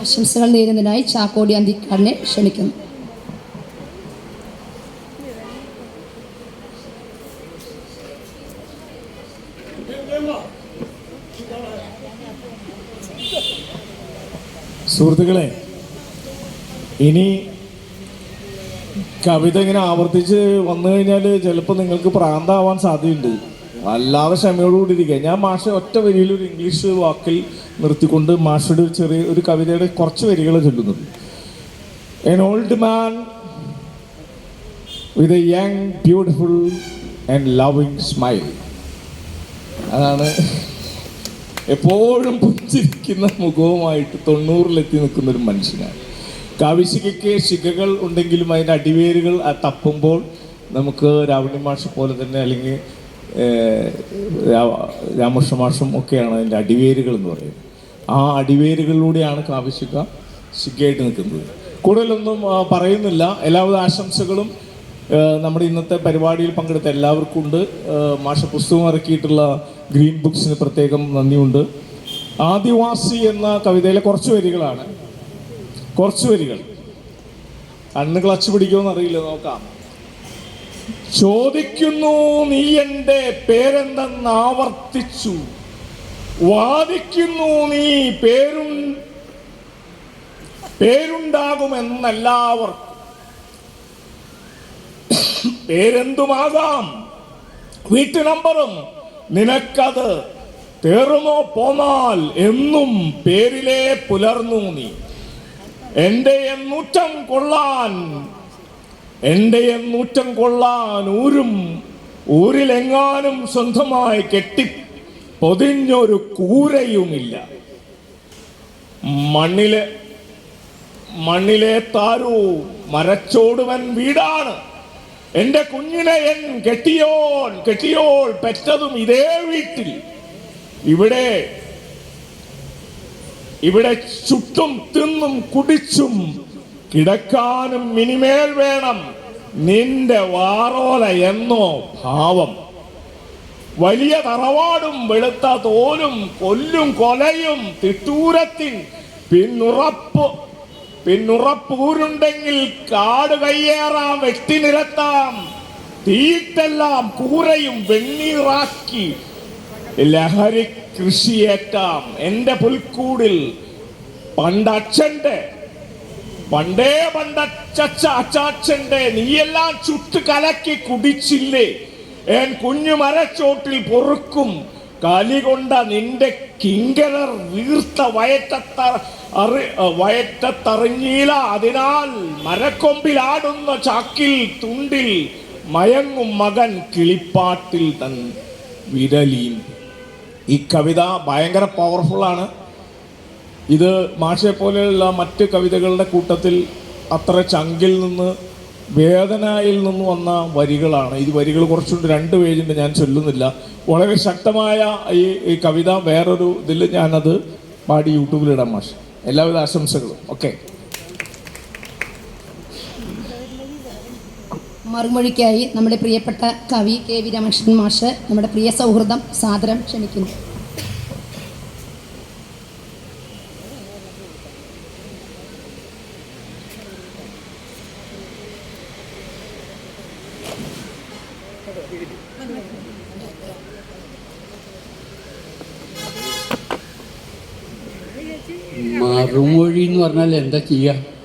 ആശംസകൾ നേരുന്നതിനായി ചാക്കോടി അന്തിക്കാടിനെ ക്ഷണിക്കുന്നു. സുഹൃത്തുക്കളെ ഇനി കവിത ഇങ്ങനെ ആവർത്തിച്ച് വന്നു കഴിഞ്ഞാൽ ചിലപ്പോൾ നിങ്ങൾക്ക് പ്രാന്താവാൻ സാധ്യതയുണ്ട്. അല്ലാതെ ക്ഷമയോടുകൂടി ഇരിക്കുക ഞാൻ മാഷ ഒറ്റ വരിയിൽ ഒരു ഇംഗ്ലീഷ് വാക്കിൽ നിർത്തിക്കൊണ്ട് മാഷയുടെ ഒരു ചെറിയ ഒരു കവിതയുടെ കുറച്ച് വരികൾ ചൊല്ലുന്നുണ്ട് an old man with a young beautiful and loving smile അതാണ് എപ്പോഴും പുഞ്ചിരിക്കുന്ന മുഖവുമായിട്ട് തൊണ്ണൂറിലെത്തി നിൽക്കുന്ന ഒരു മനുഷ്യനാണ്. കവിശികയ്ക്ക് ശിഖകൾ ഉണ്ടെങ്കിലും അതിന്റെ അടിവേരുകൾ തപ്പുമ്പോൾ നമുക്ക് രാവണി മാഷ പോലെ തന്നെ അല്ലെങ്കിൽ രാമകൃഷ്ണ ഒക്കെയാണ് അതിന്റെ അടിവേരുകൾ എന്ന് പറയുന്നത്. ആ അടിവേരുകളിലൂടെയാണ് കാവിശിക ശിഖയായിട്ട് നിൽക്കുന്നത്. കൂടുതലൊന്നും പറയുന്നില്ല. എല്ലാവിധ ആശംസകളും നമ്മുടെ ഇന്നത്തെ പരിപാടിയിൽ പങ്കെടുത്ത എല്ലാവർക്കും ഉണ്ട്. മാഷ പുസ്തകം ഇറക്കിയിട്ടുള്ള ഗ്രീൻ ബുക്സിന് പ്രത്യേകം നന്ദിയുണ്ട്. ആദിവാസി എന്ന കവിതയിലെ കുറച്ച് വരികളാണ്. കുറച്ച് വരികൾ. കണ്ണ് ക്ലച്ച് പിടിക്കുമെന്ന് അറിയില്ല നോക്കാം. ചോദിക്കുന്നു നീ എന്റെ പേരെന്തെന്ന് ആവർത്തിച്ചു. വാദിക്കുന്നു നീ പേരും പേരുണ്ടാകുമെന്നെല്ലാവർക്കും. പേരെന്തുമാകാം? വീട്ടു നമ്പറും നിനക്കത് തേറുമോ പോന്നാൽ എന്നും പേരിലെ പുലർന്നു നീ. എന്റെ എന്നൂറ്റം കൊള്ളാൻ എന്റെ എന്നൂറ്റം കൊള്ളാൻ ഊരും ഊരിലെങ്ങാനും സ്വന്തമായി കെട്ടി പൊതിഞ്ഞൊരു കൂരയുമില്ല. മണ്ണിലെ മണ്ണിലെ താരു മരച്ചോടുവൻ വീടാണ്. എന്റെ കുഞ്ഞിനെ എൻ കെട്ടിയോൻ കെട്ടിയോൾ പെറ്റതും ഇതേ വീട്ടിൽ. ഇവിടെ ഇവിടെ ചുട്ടും തിന്നും കുടിച്ചും കിടക്കാനും മിനിമേൽ വേണം. നിന്റെ വാറോല എന്നോ ഭാവം. വലിയ തറവാടും വെളുത്ത തോലും കൊല്ലും കൊലയും തിട്ടൂരത്തിൻ പിന്നുറപ്പ്. പിന്നുറപ്പൂരുണ്ടെങ്കിൽ കാട് കയ്യേറാം വെട്ടി നിരത്താം. തീയിട്ടെല്ലാം കൂരയും വെണ്ണീറാക്കി ലഹരി കൃഷിയേറ്റാം. എന്റെ പുൽക്കൂടിൽ പണ്ടച്ഛന്റെ പണ്ടേ പണ്ടച്ച അച്ചാച്ചന്റെ നീയെല്ലാം ചുട്ട് കലക്കി കുടിച്ചില്ലേ? ഏൻ കുഞ്ഞു മരച്ചോട്ടിൽ പൊറുക്കും. കലി കൊണ്ട നിന്റെ കിങ്കരർ വീർത്ത വയറ്റത്ത അറി വയറ്റത്തറിഞ്ഞീല. അതിനാൽ മരക്കൊമ്പിലാടുന്ന ചാക്കിൽ തുണ്ടിൽ മയങ്ങും മകൻ കിളിപ്പാട്ടിൽ തൻ വിരലീൻ ഈ കവിത ഭയങ്കര പവർഫുള്ളാണ് ഇത് മാഷെ പോലെയുള്ള മറ്റ് കവിതകളുടെ കൂട്ടത്തിൽ അത്ര ചങ്കിൽ നിന്ന് വേദനയിൽ നിന്ന് വന്ന വരികളാണ്. ഈ വരികൾ കുറച്ചുകൊണ്ട് രണ്ട് പേജിന്റെ ഞാൻ ചൊല്ലുന്നില്ല. വളരെ ശക്തമായ ഈ ഈ കവിത വേറൊരു ഇതിൽ ഞാനത് പാടി യൂട്യൂബിലിടാം മാഷ്. എല്ലാവിധ ആശംസകളും. ഓക്കെ. മറുമൊഴിക്കായി നമ്മുടെ പ്രിയപ്പെട്ട കവി കെ വി രമേശൻ മാഷ് നമ്മുടെ പ്രിയ സൗഹൃദം സാദരം ക്ഷണിക്കുന്നു. മറുമൊഴി എന്ന് പറഞ്ഞാൽ എന്താ ചെയ്യുക